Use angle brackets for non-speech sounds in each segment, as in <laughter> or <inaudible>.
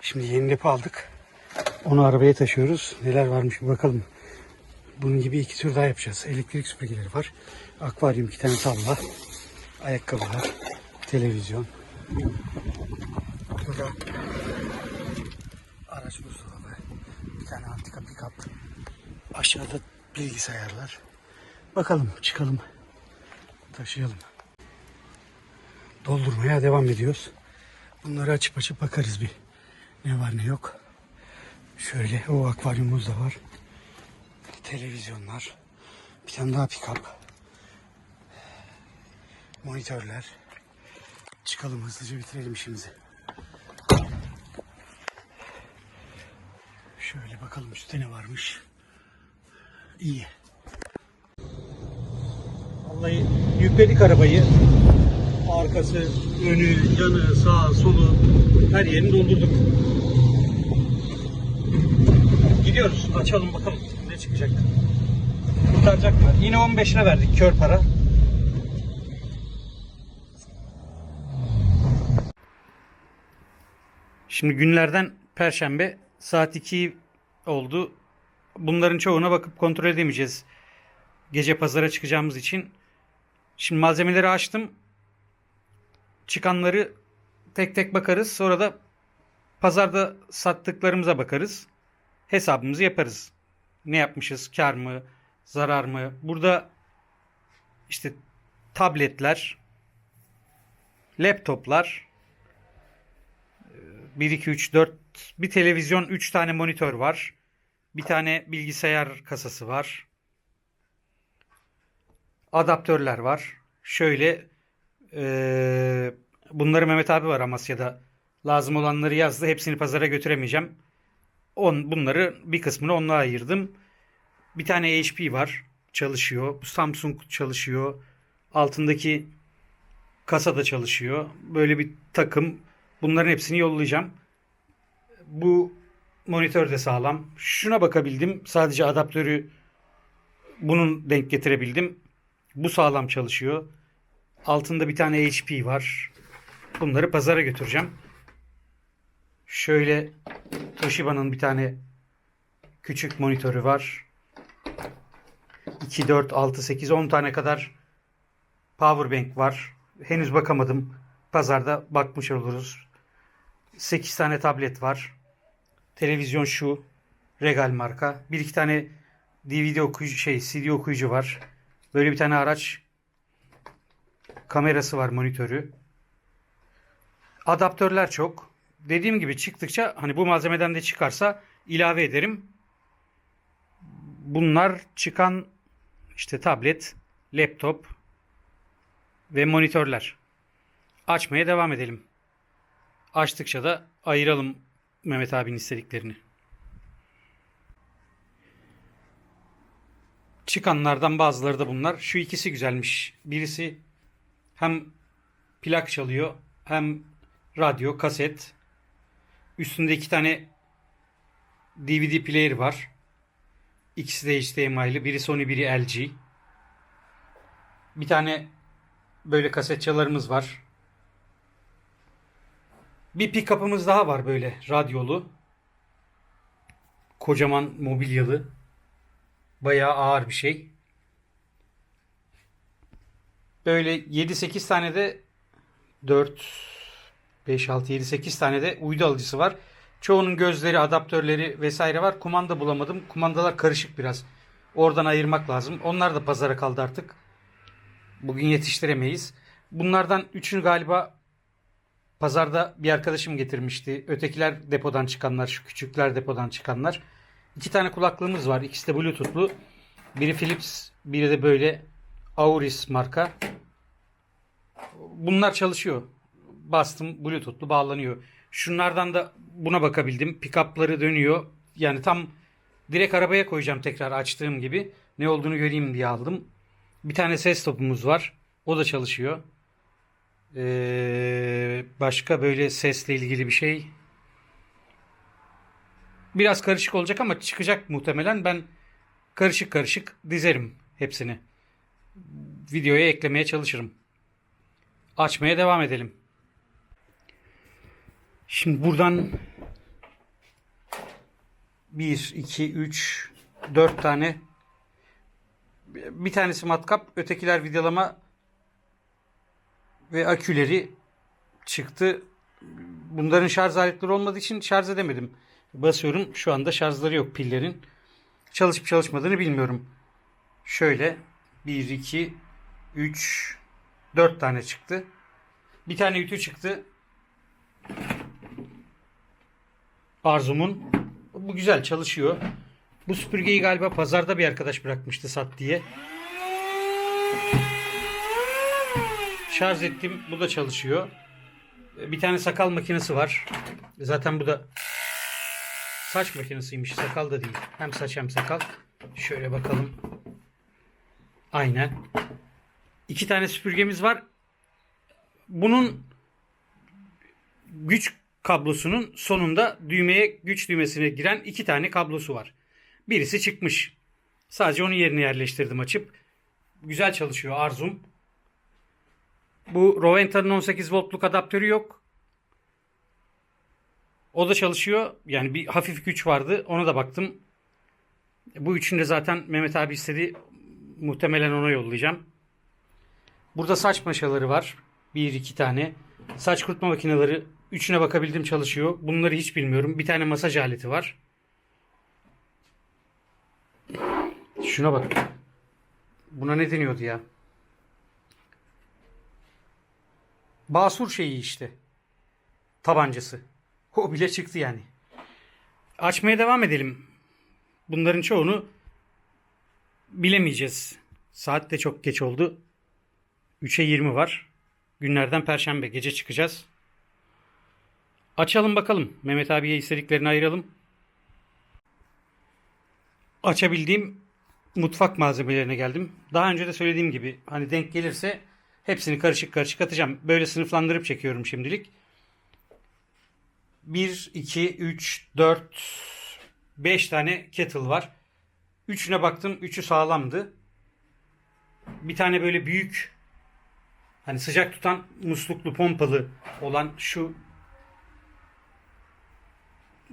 Şimdi yeni depo aldık. Onu arabaya taşıyoruz. Neler varmış bir bakalım. Bunun gibi iki tür daha yapacağız. Elektrik süpürgeleri var. Akvaryum, iki tane tavla. Ayakkabılar. Televizyon. Burada araç buzdolabı. Bir tane antika pick-up. Aşağıda bilgisayarlar. Bakalım çıkalım. Taşıyalım. Doldurmaya devam ediyoruz. Bunları açıp açıp bakarız bir. Ne var ne yok. Şöyle o akvaryumumuz da var. Televizyonlar. Bir tane daha pick-up. Monitörler. Çıkalım hızlıca bitirelim işimizi. Şöyle bakalım üstte ne varmış. İyi. Vallahi yükledik arabayı. Arkası, önü, yanı, sağ, solu her yerini doldurduk. Gidiyoruz. Açalım bakalım ne çıkacak. Kurtaracak mı? Yine 15 lira verdik kör para. Şimdi günlerden perşembe saat 2 oldu. Bunların çoğuna bakıp kontrol edemeyeceğiz. Gece pazara çıkacağımız için. Şimdi malzemeleri açtım. Çıkanları tek tek bakarız. Sonra da pazarda sattıklarımıza bakarız. Hesabımızı yaparız. Ne yapmışız? Kar mı? Zarar mı? Burada işte tabletler, laptoplar, 1, 2, 3, 4 bir televizyon, 3 tane monitör var. Bir tane bilgisayar kasası var. Adaptörler var. Şöyle eee, bunları Mehmet abi var Amasya'da. Lazım olanları yazdı. Hepsini pazara götüremeyeceğim. On, bunları bir kısmını onunla ayırdım. Bir tane HP var. Çalışıyor. Samsung çalışıyor. Altındaki kasa da çalışıyor. Böyle bir takım. Bunların hepsini yollayacağım. Bu monitör de sağlam. Şuna bakabildim. Sadece adaptörü bunun denk getirebildim. Bu sağlam çalışıyor. Altında bir tane HP var. Bunları pazara götüreceğim. Şöyle Toshiba'nın bir tane küçük monitörü var. 2, 4, 6, 8, 10 tane kadar powerbank var. Henüz bakamadım. Pazarda bakmış oluruz. 8 tane tablet var. Televizyon şu. Regal marka. Bir iki tane DVD okuyucu şey CD okuyucu var. Böyle bir tane araç. Kamerası var monitörü. Adaptörler çok. Dediğim gibi çıktıkça hani bu malzemeden de çıkarsa ilave ederim. Bunlar çıkan işte tablet, laptop ve monitörler. Açmaya devam edelim. Açtıkça da ayıralım Mehmet abinin istediklerini. Çıkanlardan bazıları da bunlar. Şu ikisi güzelmiş. Birisi hem plak çalıyor hem radyo, kaset. Üstünde iki tane DVD player var. İkisi de HDMI'lı. Biri Sony, biri LG. Bir tane böyle kasetçalarımız var. Bir pick-up'ımız daha var böyle radyolu. Kocaman mobilyalı. Bayağı ağır bir şey. Böyle 7-8 tane de 4 5 6 7 8 tane de uydu alıcısı var. Çoğunun gözleri, adaptörleri vesaire var. Kumanda bulamadım. Kumandalar karışık biraz. Oradan ayırmak lazım. Onlar da pazara kaldı artık. Bugün yetiştiremeyiz. Bunlardan üçünü galiba pazarda bir arkadaşım getirmişti. Ötekiler depodan çıkanlar, şu küçükler depodan çıkanlar. İki tane kulaklığımız var. İkisi de Bluetooth'lu. Biri Philips, biri de böyle Auris marka. Bunlar çalışıyor. Bastım Bluetooth'lu bağlanıyor. Şunlardan da buna bakabildim. Pickup'ları dönüyor. Yani tam direkt arabaya koyacağım tekrar açtığım gibi. Ne olduğunu göreyim diye aldım. Bir tane ses topumuz var. O da çalışıyor. Ee, başka böyle sesle ilgili bir şey. Biraz karışık olacak ama çıkacak muhtemelen. Ben karışık karışık dizerim hepsini. Videoya eklemeye çalışırım. Açmaya devam edelim. Şimdi buradan 1, 2, 3, 4 tane. Bir tanesi matkap, ötekiler vidalama ve aküleri çıktı. Bunların şarj aletleri olmadığı için şarj edemedim. Basıyorum. Şu anda şarjları yok pillerin. Çalışıp çalışmadığını bilmiyorum. Şöyle 1, 2, 3, 4 tane çıktı. Bir tane ütü çıktı. Arzum'un. Bu güzel çalışıyor. Bu süpürgeyi galiba pazarda bir arkadaş bırakmıştı sat diye. Şarj ettim. Bu da çalışıyor. Bir tane sakal makinesi var. Zaten bu da saç makinesiymiş. Sakal da değil. Hem saç hem sakal. Şöyle bakalım. Aynen. İki tane süpürgemiz var. Bunun güç kablosunun sonunda düğmeye güç düğmesine giren iki tane kablosu var. Birisi çıkmış. Sadece onun yerine yerleştirdim açıp. Güzel çalışıyor Arzum. Bu Roventa'nın 18 voltluk adaptörü yok. O da çalışıyor. Yani bir hafif güç vardı. Ona da baktım. Bu üçünü de zaten Mehmet abi istedi. Muhtemelen ona yollayacağım. Burada saç maşaları var. Bir iki tane. Saç kurutma makineleri. Üçüne bakabildim çalışıyor. Bunları hiç bilmiyorum. Bir tane masaj aleti var. Şuna bak. Buna ne deniyordu ya? Basur şeyi işte. Tabancası. O bile çıktı yani. Açmaya devam edelim. Bunların çoğunu bilemeyeceğiz. Saat de çok geç oldu. 3'e 20 var. Günlerden perşembe gece çıkacağız. Açalım bakalım. Mehmet abiye istediklerini ayıralım. Açabildiğim mutfak malzemelerine geldim. Daha önce de söylediğim gibi hani denk gelirse hepsini karışık karışık atacağım. Böyle sınıflandırıp çekiyorum şimdilik. 1, 2, 3, 4, 5 tane kettle var. Üçüne baktım. Üçü sağlamdı. Bir tane böyle büyük hani sıcak tutan musluklu pompalı olan şu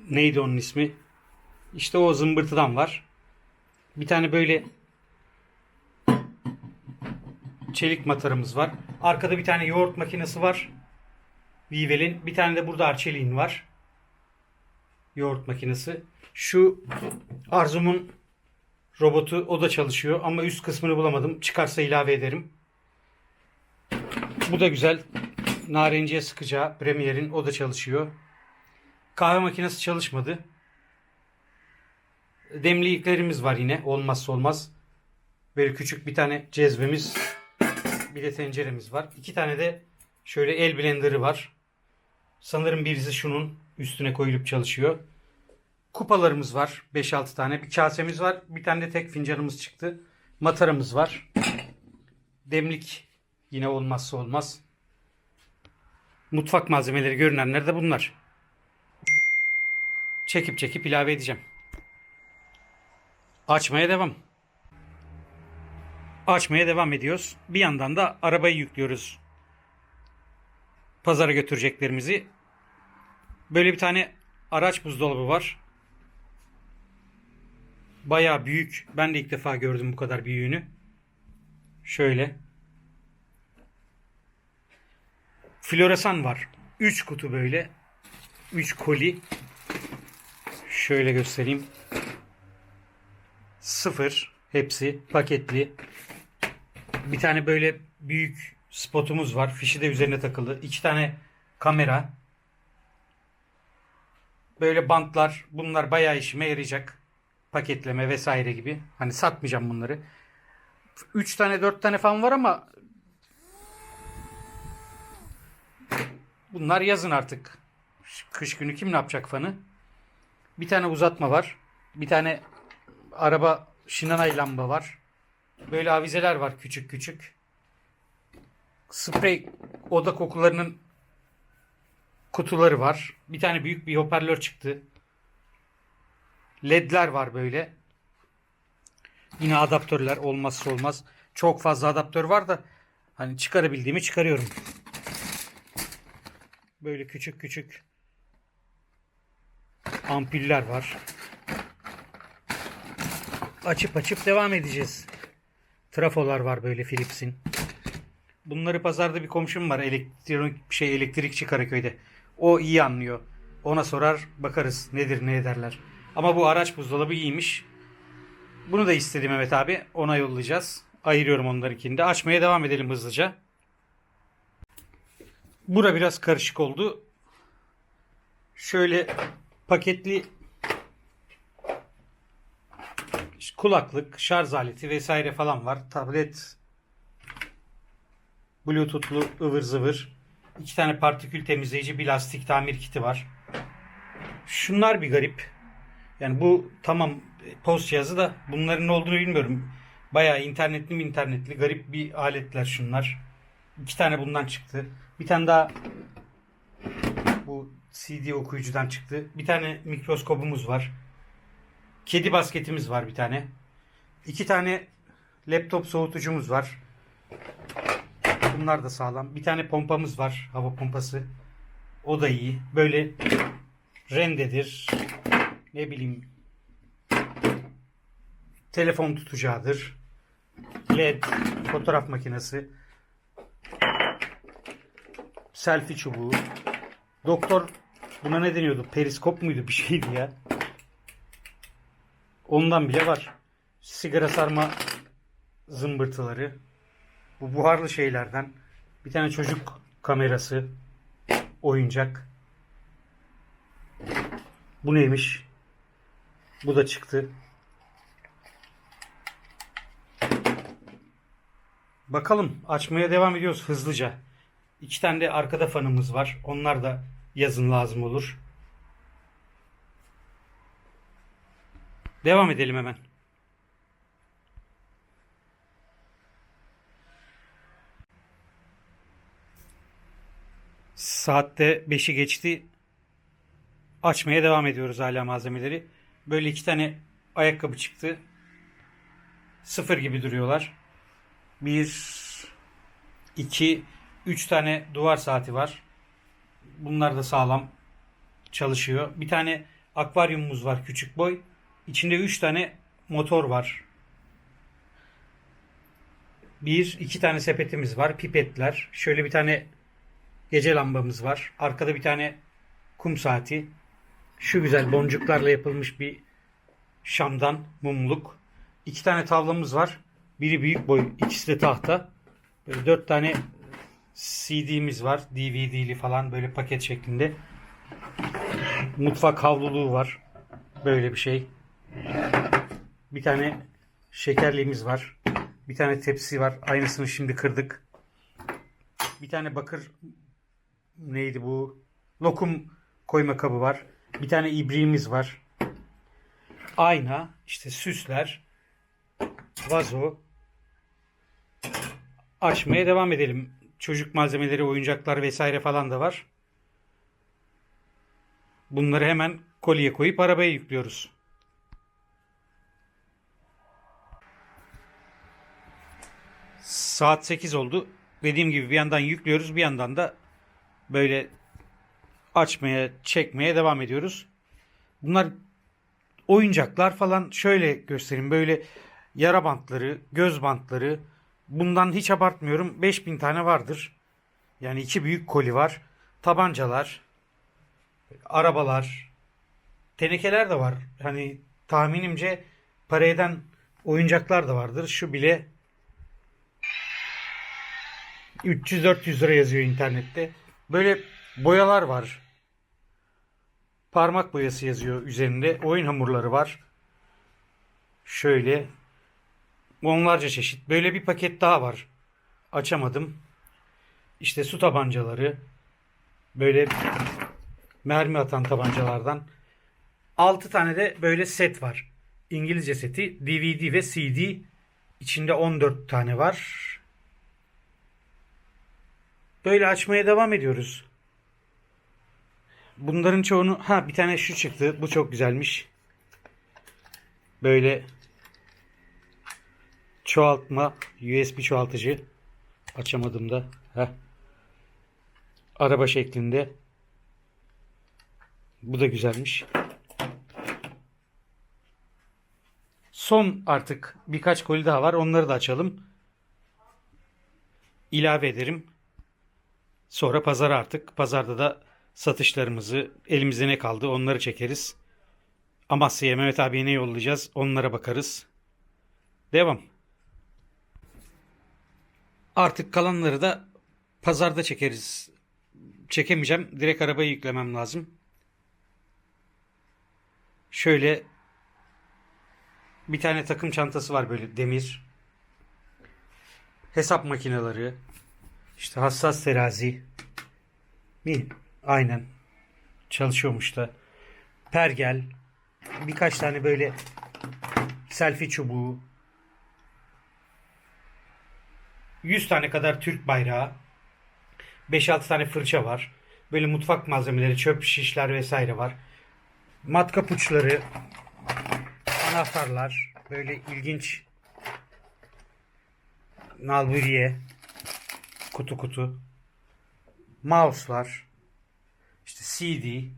neydi onun ismi? İşte o zımbırtıdan var. Bir tane böyle çelik matarımız var. Arkada bir tane yoğurt makinesi var. Vivel'in. Bir tane de burada Arçelik'in var. Yoğurt makinesi. Şu Arzum'un robotu o da çalışıyor ama üst kısmını bulamadım. Çıkarsa ilave ederim. Bu da güzel. Narenciye sıkacağı Premier'in o da çalışıyor. Kahve makinesi çalışmadı. Demliklerimiz var yine. Olmazsa olmaz. Böyle küçük bir tane cezvemiz. Bir de tenceremiz var. İki tane de şöyle el blenderı var. Sanırım birisi şunun üstüne koyulup çalışıyor. Kupalarımız var. 5-6 tane. Bir kasemiz var. Bir tane de tek fincanımız çıktı. Mataramız var. Demlik yine olmazsa olmaz. Mutfak malzemeleri görünenler de bunlar. Çekip çekip ilave edeceğim. Açmaya devam. Açmaya devam ediyoruz. Bir yandan da arabayı yüklüyoruz. Pazara götüreceklerimizi. Böyle bir tane araç buzdolabı var. Bayağı büyük. Ben de ilk defa gördüm bu kadar büyüğünü. Şöyle. Floresan var. 3 kutu böyle. 3 koli. Şöyle göstereyim. Sıfır. Hepsi paketli. Bir tane böyle büyük spotumuz var. Fişi de üzerine takılı. İki tane kamera. Böyle bantlar. Bunlar bayağı işime yarayacak. Paketleme vesaire gibi. Hani satmayacağım bunları. Üç tane dört tane falan var ama bunlar yazın artık. Kış günü kim ne yapacak fanı? Bir tane uzatma var. Bir tane araba şinanay lamba var. Böyle avizeler var küçük küçük. Sprey oda kokularının kutuları var. Bir tane büyük bir hoparlör çıktı. LED'ler var böyle. Yine adaptörler olmazsa olmaz. Çok fazla adaptör var da hani çıkarabildiğimi çıkarıyorum. Böyle küçük küçük ampuller var. açıp açıp devam edeceğiz. Trafolar var böyle Philips'in. Bunları pazarda bir komşum var elektronik şey elektrikçi Karaköy'de. O iyi anlıyor. Ona sorar bakarız nedir ne ederler. Ama bu araç buzdolabı iyiymiş. Bunu da istedim Mehmet abi. Ona yollayacağız. Ayırıyorum onlarınkini de. Açmaya devam edelim hızlıca. Bura biraz karışık oldu. Şöyle paketli kulaklık, şarj aleti vesaire falan var. Tablet, bluetoothlu ıvır zıvır. İki tane partikül temizleyici, bir lastik tamir kiti var. Şunlar bir garip. Yani bu tamam post cihazı da bunların ne olduğunu bilmiyorum. Bayağı internetli mi internetli garip bir aletler şunlar. İki tane bundan çıktı. Bir tane daha bu CD okuyucudan çıktı. Bir tane mikroskopumuz var. Kedi basketimiz var bir tane. İki tane laptop soğutucumuz var. Bunlar da sağlam. Bir tane pompamız var. Hava pompası. O da iyi. Böyle rendedir. Ne bileyim telefon tutacağıdır. LED fotoğraf makinesi. Selfie çubuğu. Doktor buna ne deniyordu? Periskop muydu? Bir şeydi ya. Ondan bile var. Sigara sarma zımbırtıları. Bu buharlı şeylerden. Bir tane çocuk kamerası. Oyuncak. Bu neymiş? Bu da çıktı. Bakalım açmaya devam ediyoruz hızlıca. İki tane de arkada fanımız var. Onlar da yazın lazım olur. Devam edelim hemen. Saatte 5'i geçti. Açmaya devam ediyoruz hala malzemeleri. Böyle iki tane ayakkabı çıktı. Sıfır gibi duruyorlar. Bir, iki, üç tane duvar saati var. Bunlar da sağlam çalışıyor. Bir tane akvaryumumuz var küçük boy. İçinde 3 tane motor var. Bir, iki tane sepetimiz var. Pipetler. Şöyle bir tane gece lambamız var. Arkada bir tane kum saati. Şu güzel boncuklarla yapılmış bir şamdan mumluk. İki tane tavlamız var. Biri büyük boy, ikisi de tahta. Böyle dört tane CD'miz var. DVD'li falan böyle paket şeklinde. Mutfak havluluğu var. Böyle bir şey. Bir tane şekerliğimiz var. Bir tane tepsi var. Aynısını şimdi kırdık. Bir tane bakır neydi bu? Lokum koyma kabı var. Bir tane ibriğimiz var. Ayna, işte süsler, vazo. Açmaya devam edelim. Çocuk malzemeleri, oyuncaklar vesaire falan da var. Bunları hemen kolye koyup arabaya yüklüyoruz. Saat 8 oldu. Dediğim gibi bir yandan yüklüyoruz bir yandan da böyle açmaya, çekmeye devam ediyoruz. Bunlar oyuncaklar falan şöyle göstereyim. Böyle yara bantları, göz bantları. Bundan hiç abartmıyorum. 5000 tane vardır. Yani iki büyük koli var. Tabancalar, arabalar, tenekeler de var. Hani tahminimce para eden oyuncaklar da vardır. Şu bile 300-400 lira yazıyor internette. Böyle boyalar var. Parmak boyası yazıyor üzerinde. Oyun hamurları var. Şöyle onlarca çeşit. Böyle bir paket daha var. Açamadım. İşte su tabancaları. Böyle mermi atan tabancalardan. 6 tane de böyle set var. İngilizce seti, DVD ve CD. İçinde 14 tane var. Böyle açmaya devam ediyoruz. Bunların çoğunu ha bir tane şu çıktı. Bu çok güzelmiş. Böyle çoğaltma USB çoğaltıcı. Açamadım da. Heh. Araba şeklinde. Bu da güzelmiş. Son artık birkaç koli daha var. Onları da açalım. İlave ederim. Sonra pazara artık. Pazarda da satışlarımızı elimizde ne kaldı onları çekeriz. Amasya'ya Mehmet abiye ne yollayacağız onlara bakarız. Devam. Artık kalanları da pazarda çekeriz. Çekemeyeceğim. Direkt arabayı yüklemem lazım. Şöyle bir tane takım çantası var böyle demir. Hesap makineleri. İşte hassas terazi. Bir, aynen. Çalışıyormuş da. Pergel. Birkaç tane böyle selfie çubuğu. 100 tane kadar Türk bayrağı. 5-6 tane fırça var. Böyle mutfak malzemeleri, çöp şişler vesaire var. Matkap uçları, anahtarlar, böyle ilginç nalburiye, kutu kutu, mouse'lar, CD,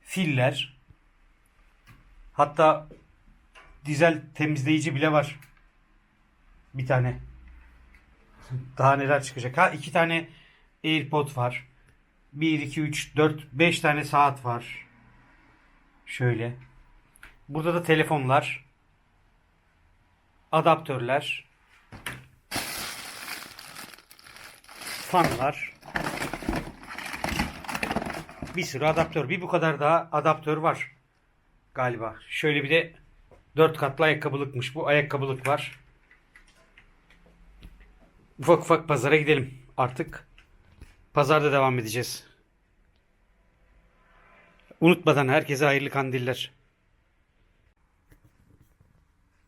filler, hatta dizel temizleyici bile var. Bir tane. <laughs> Daha neler çıkacak? Ha iki tane AirPod var. 1, 2, 3, 4, 5 tane saat var. Şöyle. Burada da telefonlar. Adaptörler. Fanlar. Bir sürü adaptör. Bir bu kadar daha adaptör var. Galiba. Şöyle bir de 4 katlı ayakkabılıkmış bu. Ayakkabılık var. Ufak ufak pazara gidelim artık. Pazarda devam edeceğiz. Unutmadan herkese hayırlı kandiller.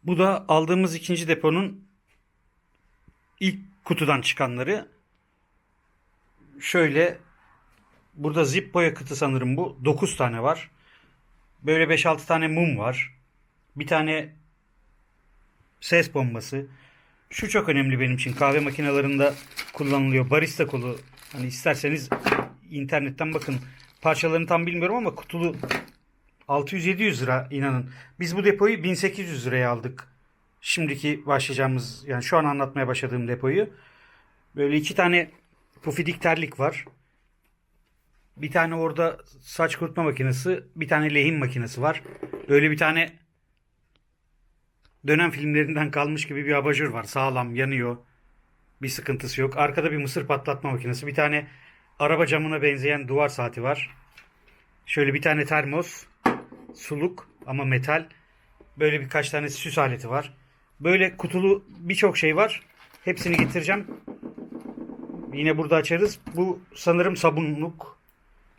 Bu da aldığımız ikinci deponun ilk kutudan çıkanları. Şöyle burada Zippo yakıtı sanırım bu. 9 tane var. Böyle 5-6 tane mum var. Bir tane ses bombası. Şu çok önemli benim için. Kahve makinelerinde kullanılıyor. Barista kolu. Hani isterseniz internetten bakın. Parçalarını tam bilmiyorum ama kutulu 600-700 lira inanın. Biz bu depoyu 1800 liraya aldık. Şimdiki başlayacağımız yani şu an anlatmaya başladığım depoyu. Böyle iki tane pufidik terlik var. Bir tane orada saç kurutma makinesi, bir tane lehim makinesi var. Böyle bir tane dönem filmlerinden kalmış gibi bir abajur var. Sağlam, yanıyor. Bir sıkıntısı yok. Arkada bir mısır patlatma makinesi. Bir tane araba camına benzeyen duvar saati var. Şöyle bir tane termos. Suluk ama metal. Böyle birkaç tane süs aleti var. Böyle kutulu birçok şey var. Hepsini getireceğim. Yine burada açarız. Bu sanırım sabunluk.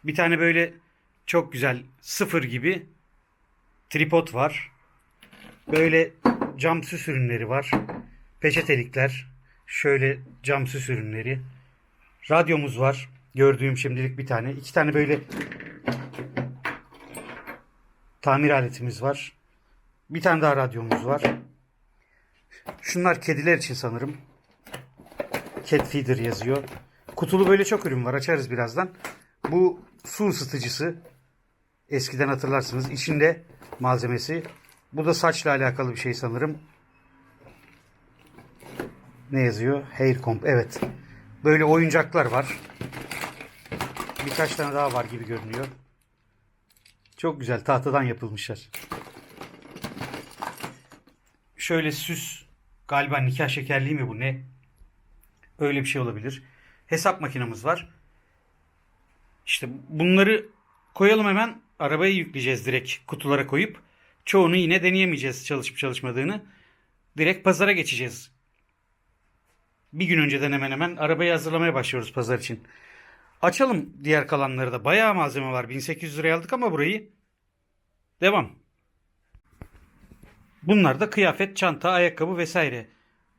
Bir tane böyle çok güzel sıfır gibi tripod var. Böyle cam süs ürünleri var. Peçetelikler. Şöyle cam süs ürünleri. Radyomuz var. Gördüğüm şimdilik bir tane. İki tane böyle tamir aletimiz var. Bir tane daha radyomuz var. Şunlar kediler için sanırım. Cat feeder yazıyor. Kutulu böyle çok ürün var. Açarız birazdan. Bu su ısıtıcısı. Eskiden hatırlarsınız. İçinde malzemesi. Bu da saçla alakalı bir şey sanırım. Ne yazıyor? Hair comb. Evet. Böyle oyuncaklar var. Birkaç tane daha var gibi görünüyor. Çok güzel. Tahtadan yapılmışlar. Şöyle süs. Galiba nikah şekerliği mi bu ne? Öyle bir şey olabilir. Hesap makinamız var. İşte bunları koyalım hemen. Arabaya yükleyeceğiz direkt kutulara koyup. Çoğunu yine deneyemeyeceğiz çalışıp çalışmadığını. Direkt pazara geçeceğiz. Bir gün önceden hemen hemen arabayı hazırlamaya başlıyoruz pazar için. Açalım diğer kalanları da. Bayağı malzeme var. 1800 liraya aldık ama burayı. Devam. Bunlar da kıyafet, çanta, ayakkabı vesaire.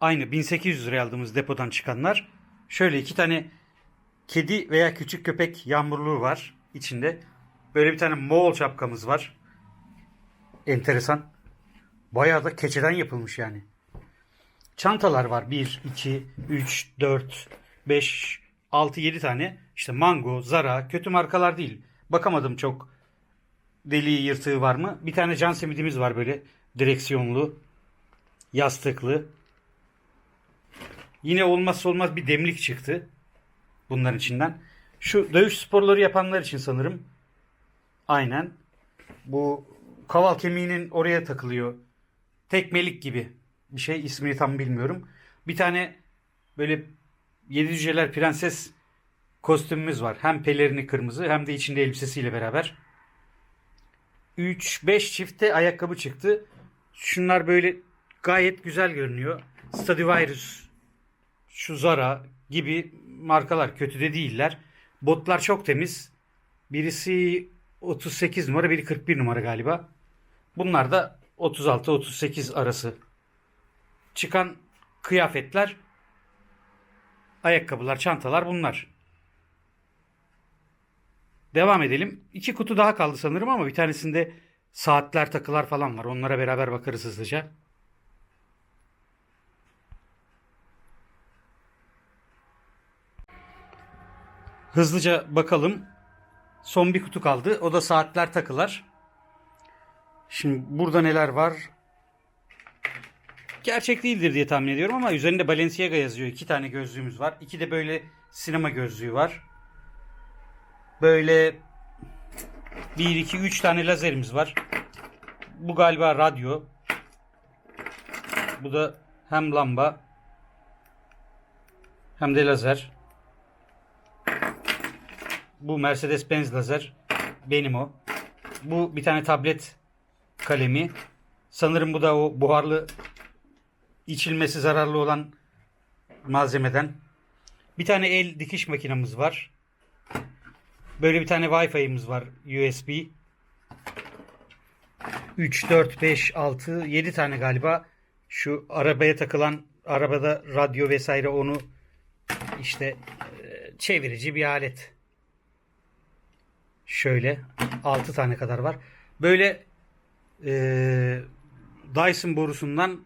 Aynı 1800 liraya aldığımız depodan çıkanlar. Şöyle iki tane kedi veya küçük köpek yağmurluğu var içinde. Böyle bir tane Moğol şapkamız var. Enteresan. Bayağı da keçeden yapılmış yani. Çantalar var. 1, 2, 3, 4, 5, 6, 7 tane. İşte Mango, Zara, kötü markalar değil. Bakamadım çok deliği yırtığı var mı? Bir tane can simidimiz var böyle. Direksiyonlu. Yastıklı. Yine olmazsa olmaz bir demlik çıktı. Bunların içinden. Şu dövüş sporları yapanlar için sanırım. Aynen. Bu kaval kemiğinin oraya takılıyor. Tekmelik gibi bir şey. ismini tam bilmiyorum. Bir tane böyle Yedi Cüceler Prenses kostümümüz var. Hem pelerini kırmızı hem de içinde elbisesiyle beraber. 3-5 çifte ayakkabı çıktı. Şunlar böyle gayet güzel görünüyor. Stradivarius, şu Zara gibi markalar kötü de değiller. Botlar çok temiz. Birisi 38 numara, biri 41 numara galiba. Bunlar da 36-38 arası. Çıkan kıyafetler, ayakkabılar, çantalar bunlar. Devam edelim. İki kutu daha kaldı sanırım ama bir tanesinde saatler, takılar falan var. Onlara beraber bakarız hızlıca. Hızlıca bakalım. Son bir kutu kaldı. O da saatler, takılar. Şimdi burada neler var? Gerçek değildir diye tahmin ediyorum ama üzerinde Balenciaga yazıyor. İki tane gözlüğümüz var. İki de böyle sinema gözlüğü var. Böyle 1, 2, 3 tane lazerimiz var. Bu galiba radyo. Bu da hem lamba hem de lazer. Bu Mercedes-Benz lazer. Benim o. Bu bir tane tablet kalemi. Sanırım bu da o buharlı içilmesi zararlı olan malzemeden. Bir tane el dikiş makinamız var. Böyle bir tane Wi-Fi'miz var USB. 3, 4, 5, 6, 7 tane galiba. Şu arabaya takılan arabada radyo vesaire onu işte e, çevirici bir alet. Şöyle 6 tane kadar var. Böyle e, Dyson borusundan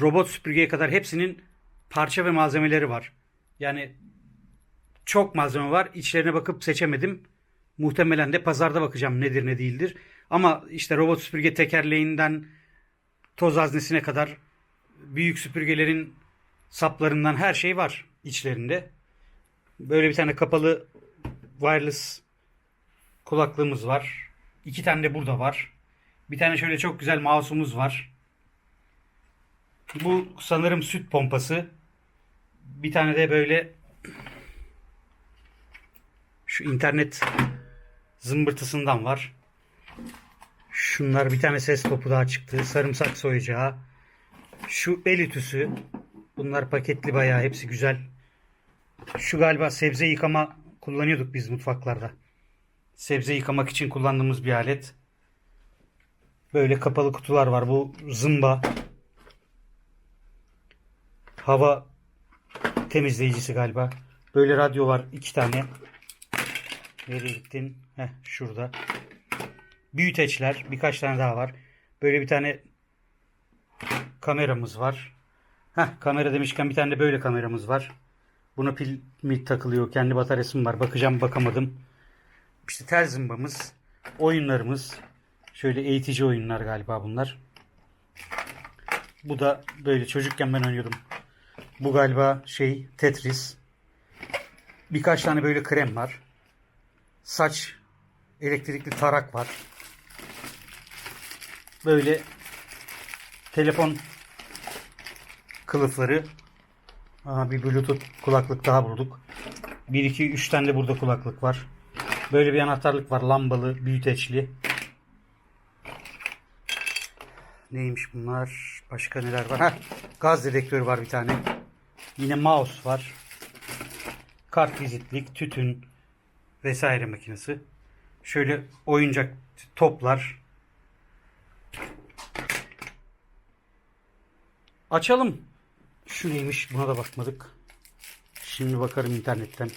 robot süpürgeye kadar hepsinin parça ve malzemeleri var. Yani çok malzeme var. İçlerine bakıp seçemedim. Muhtemelen de pazarda bakacağım nedir ne değildir. Ama işte robot süpürge tekerleğinden toz haznesine kadar büyük süpürgelerin saplarından her şey var içlerinde. Böyle bir tane kapalı wireless kulaklığımız var. İki tane de burada var. Bir tane şöyle çok güzel mouse'umuz var. Bu sanırım süt pompası. Bir tane de böyle şu internet zımbırtısından var. Şunlar bir tane ses topu daha çıktı. Sarımsak soyacağı. Şu el ütüsü. Bunlar paketli bayağı hepsi güzel. Şu galiba sebze yıkama kullanıyorduk biz mutfaklarda. Sebze yıkamak için kullandığımız bir alet. Böyle kapalı kutular var. Bu zımba. Hava temizleyicisi galiba. Böyle radyo var iki tane. Nereye gittin? Heh, şurada. Büyüteçler. Birkaç tane daha var. Böyle bir tane kameramız var. Heh, kamera demişken bir tane de böyle kameramız var. Buna pil mi takılıyor? Kendi bataryası mı var? Bakacağım bakamadım. İşte tel zımbamız. Oyunlarımız. Şöyle eğitici oyunlar galiba bunlar. Bu da böyle çocukken ben oynuyordum. Bu galiba şey Tetris. Birkaç tane böyle krem var. Saç elektrikli tarak var. Böyle telefon kılıfları. Aha, bir bluetooth kulaklık daha bulduk. 1 2 3 tane de burada kulaklık var. Böyle bir anahtarlık var lambalı, büyüteçli. Neymiş bunlar? Başka neler var? Heh, gaz dedektörü var bir tane. Yine mouse var. Kart vizitlik, tütün vesaire makinesi. Şöyle oyuncak toplar. Açalım. Şu neymiş buna da bakmadık. Şimdi bakarım internetten.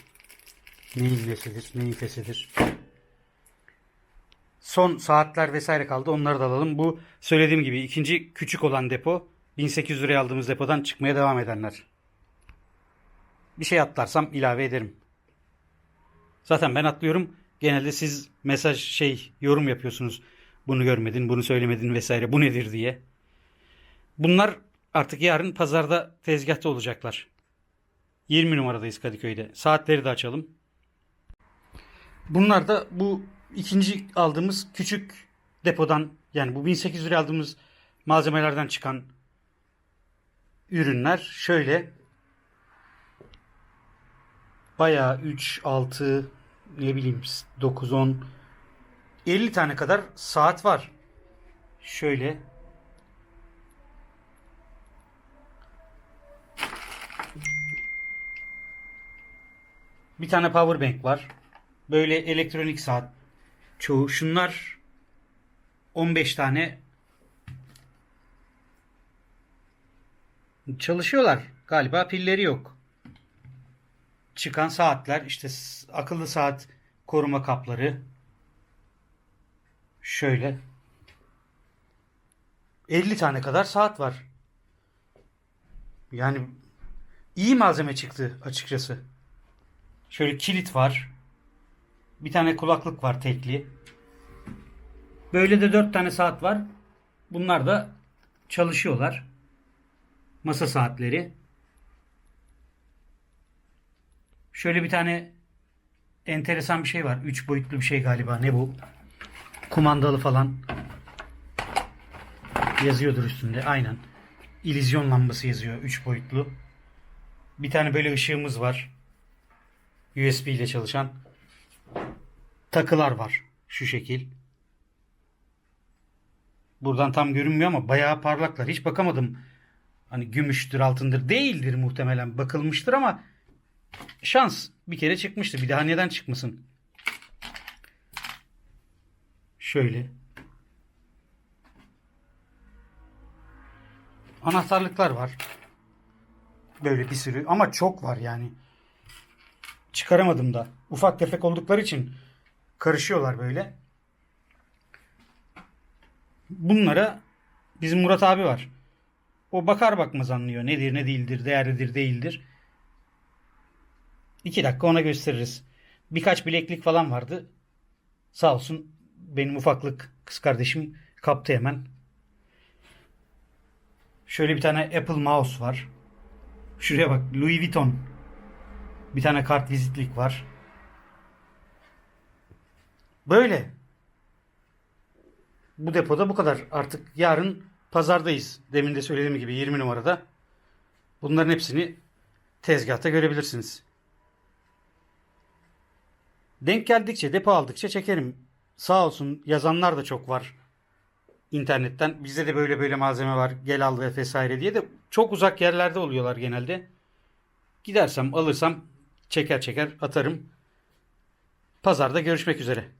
Neyin nesidir, neyin fesidir. Son saatler vesaire kaldı. Onları da alalım. Bu söylediğim gibi ikinci küçük olan depo. 1800 liraya aldığımız depodan çıkmaya devam edenler. Bir şey atlarsam ilave ederim. Zaten ben atlıyorum. Genelde siz mesaj şey yorum yapıyorsunuz. Bunu görmedin, bunu söylemedin vesaire. Bu nedir diye. Bunlar artık yarın pazarda tezgahta olacaklar. 20 numaradayız Kadıköy'de. Saatleri de açalım. Bunlar da bu ikinci aldığımız küçük depodan yani bu 1800 liraya aldığımız malzemelerden çıkan ürünler şöyle bayağı 3, 6 ne bileyim 9, 10 50 tane kadar saat var. Şöyle bir tane power bank var. Böyle elektronik saat. Çoğu şunlar 15 tane çalışıyorlar. Galiba pilleri yok. Çıkan saatler işte akıllı saat koruma kapları. Şöyle 50 tane kadar saat var. Yani iyi malzeme çıktı açıkçası. Şöyle kilit var. Bir tane kulaklık var tekli. Böyle de dört tane saat var. Bunlar da çalışıyorlar. Masa saatleri. Şöyle bir tane enteresan bir şey var. Üç boyutlu bir şey galiba. Ne bu? Kumandalı falan. Yazıyordur üstünde. Aynen. İllüzyon lambası yazıyor. Üç boyutlu. Bir tane böyle ışığımız var. USB ile çalışan takılar var. Şu şekil. Buradan tam görünmüyor ama bayağı parlaklar. Hiç bakamadım. Hani gümüştür, altındır. Değildir muhtemelen. Bakılmıştır ama şans. Bir kere çıkmıştı. Bir daha neden çıkmasın? Şöyle. Anahtarlıklar var. Böyle bir sürü ama çok var yani. Çıkaramadım da. Ufak tefek oldukları için karışıyorlar böyle. Bunlara bizim Murat abi var. O bakar bakmaz anlıyor. Nedir ne değildir, değerlidir değildir. İki dakika ona gösteririz. Birkaç bileklik falan vardı. Sağ olsun benim ufaklık kız kardeşim kaptı hemen. Şöyle bir tane Apple mouse var. Şuraya bak Louis Vuitton. Bir tane kart vizitlik var. Böyle. Bu depoda bu kadar. Artık yarın pazardayız. Demin de söylediğim gibi 20 numarada. Bunların hepsini tezgahta görebilirsiniz. Denk geldikçe, depo aldıkça çekerim. Sağ olsun yazanlar da çok var internetten. Bizde de böyle böyle malzeme var. Gel al ve vesaire diye de çok uzak yerlerde oluyorlar genelde. Gidersem alırsam çeker çeker atarım. Pazarda görüşmek üzere.